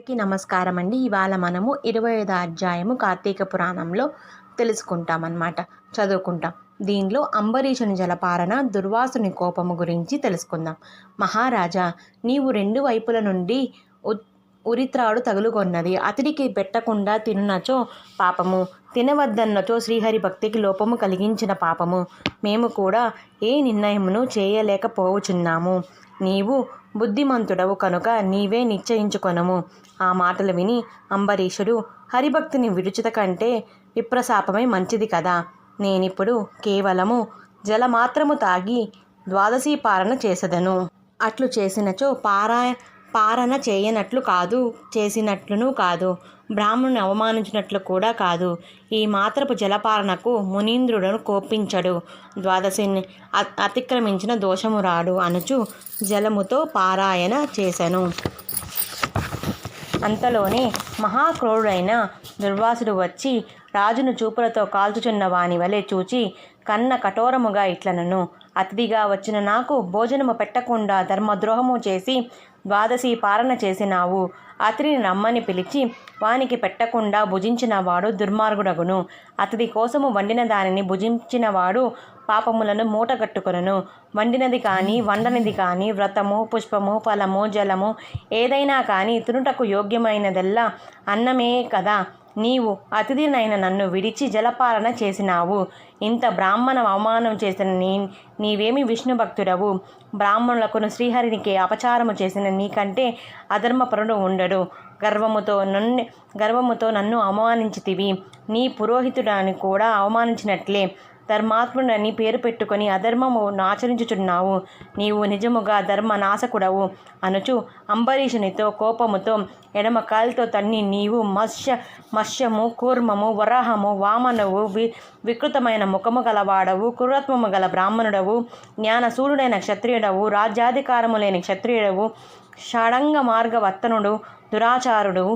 అందరికీ నమస్కారం అండి. ఇవాళ మనము ఇరవై ఐదు అధ్యాయము కార్తీక పురాణంలో తెలుసుకుంటామన్నమాట. చదువుకుంటాం. దీనిలో అంబరీషుని జలపారణ దుర్వాసుని కోపము గురించి తెలుసుకుందాం. మహారాజా నీవు రెండు వైపుల నుండి ఉరిత్రాడు తగులుకొన్నది. అతడికి పెట్టకుండా తినునచో పాపము. తినవద్దన్నచో శ్రీహరి భక్తికి లోపము కలిగించిన పాపము. మేము కూడా ఏ నిర్ణయమును చేయలేకపోవచున్నాము నీవు బుద్ధిమంతుడవు కనుక నీవే నిశ్చయించుకొనము. ఆ మాటలు విని అంబరీషుడు హరిభక్తిని విడుచుట కంటే విప్రశాపమే మంచిది కదా. నేనిప్పుడు కేవలము జలమాత్రము తాగి ద్వాదశీ పాలన చేసెదను. అట్లు చేసినచో పారా పారణ చేయనట్లు కాదు చేసినట్లును కాదు. బ్రాహ్మణుని అవమానించినట్లు కూడా కాదు. ఈ మాత్రపు జలపాలనకు మునీంద్రుడను కోపించడు. ద్వాదశిని అతిక్రమించిన దోషము రాడు అనుచు జలముతో పారాయణ చేశాను అంతలోనే మహాక్రూరుడైన దుర్వాసుడు వచ్చి రాజును చూపులతో కాల్చుచున్న వాని వలె చూచి కన్న కఠోరముగా ఇట్లనను. అతిథిగా వచ్చిన నాకు భోజనము పెట్టకుండా ధర్మద్రోహము చేసి ద్వాదశి పారణ చేసినావు. అతిని రమ్మని పిలిచి వానికి పెట్టకుండా భుజించినవాడు దుర్మార్గుడగును. అతడి కోసము వండిన దానిని భుజించినవాడు పాపములను మూటగట్టుకొనను. వండినది కానీ వండనిది కానీ వ్రతము పుష్పము ఫలము జలము ఏదైనా కానీ తినుటకు యోగ్యమైనదల్లా అన్నమే కదా. నీవు అతిథినైన నన్ను విడిచి జలపాలన చేసినావు. ఇంత బ్రాహ్మణ అవమానం చేసిన నీ నీవేమి విష్ణు భక్తుడవు. బ్రాహ్మణులకును శ్రీహరినికి అపచారము చేసిన నీకంటే అధర్మపరుడు ఉండడు. గర్వముతో నన్ను గర్వముతో నన్ను అవమానించితివి. నీ పురోహితుడాన్ని కూడా అవమానించినట్లే. ధర్మాత్ముడని పేరు పెట్టుకొని అధర్మము ఆచరించుచున్నావు. నీవు నిజముగా ధర్మ నాశకుడవు అనుచు. అంబరీషునితో కోపముతో ఎడమ కాలితో తన్ని నీవు మత్స్య మత్స్యము కూర్మము వరాహము వామనవు వి వికృతమైన ముఖము గలవాడవు క్రూరత్వము గల బ్రాహ్మణుడవు జ్ఞానశూరుడైన క్షత్రియుడవు రాజ్యాధికారము లేని క్షత్రియుడవు షడంగ మార్గవర్తనుడు దురాచారుడు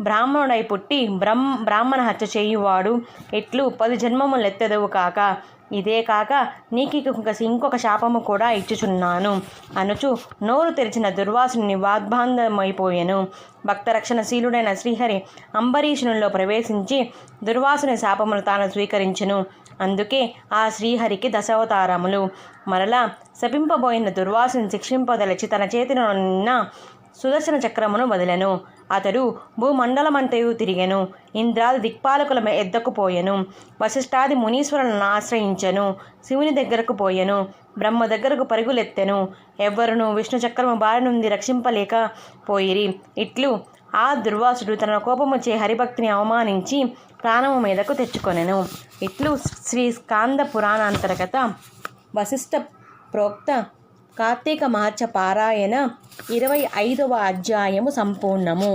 బ్రాహ్మణుడై పుట్టి బ్రహ్మ బ్రాహ్మణ హత్య చేయువాడు. ఎట్లు పది జన్మములెత్తెదవు కాక. ఇదే కాక నీకు ఇంకొక ఇంకొక శాపము కూడా ఇచ్చుచున్నాను. అనుచు నోరు తెరిచిన దుర్వాసుని వాగ్బాంధమైపోయెను భక్తరక్షణశీలుడైన శ్రీహరి అంబరీషునిలో ప్రవేశించి దుర్వాసుని శాపములు తాను స్వీకరించును. అందుకే ఆ శ్రీహరికి దశావతారములు. మరలా శపింపబోయిన దుర్వాసుని శిక్షింపదలిచి తన చేతిలో ఉన్న సుదర్శన చక్రమును వదిలెను. అతడు భూమండలమంతయు తిరిగెను. ఇంద్రాది దిక్పాలకుల ఎద్దకు పోయెను. వశిష్ఠాది మునీశ్వరులను ఆశ్రయించెను. శివుని దగ్గరకు పోయెను. బ్రహ్మ దగ్గరకు పరుగులెత్తెను. ఎవ్వరును విష్ణు చక్రము బారి నుండి రక్షింపలేక పోయిరి. ఇట్లు ఆ దుర్వాసుడు తన కోపము హరిభక్తిని అవమానించి ప్రాణము మీదకు తెచ్చుకొనెను. ఇట్లు శ్రీ స్కాంద పురాణాంతర్గత వశిష్ఠ ప్రోక్త కార్తీక మార్చ పారాయణ ఇరవై ఐదవ అధ్యాయము సంపూర్ణము.